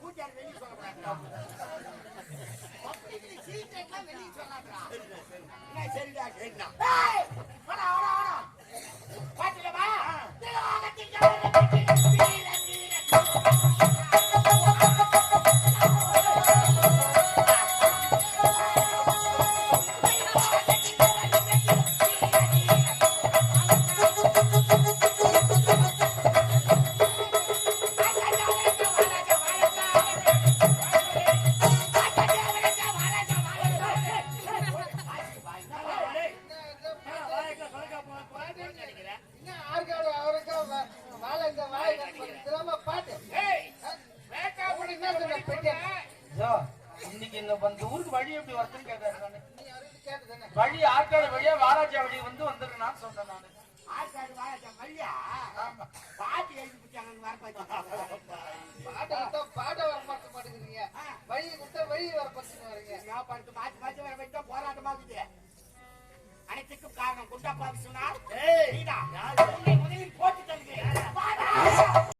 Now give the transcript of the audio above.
கூட்டியார் வெளியே கூட்டாளி வெளிய சொல்லக்கூடாதுடா. அப்படி சொல்லாதடா. சரிடா, சரிடா. இன்னைக்கு இந்த இந்த ஊருக்கு வழி எப்படி வருதுன்னு கேட்டாரு நானு. வழி ஆற்காடு வழியா வாராஜா வழி வந்து வந்துடுறேன்னு சொல்றேன் நானு. ஆற்காடு வாழை வழியா? பாட்டி எழுதி பிடிச்சாங்க பாட்டை பாட்டை வர மாட்ட மாட்டேங்கிறீங்க. வழியை கொடுத்தா வழி வர பத்துன்னு வரீங்க. நான் பார்த்து மாத்தி மாத்தி வர வச்சா போராட்டமாகுது அனைத்துக்கும் காரணம் குண்டா பாவி சொன்னார்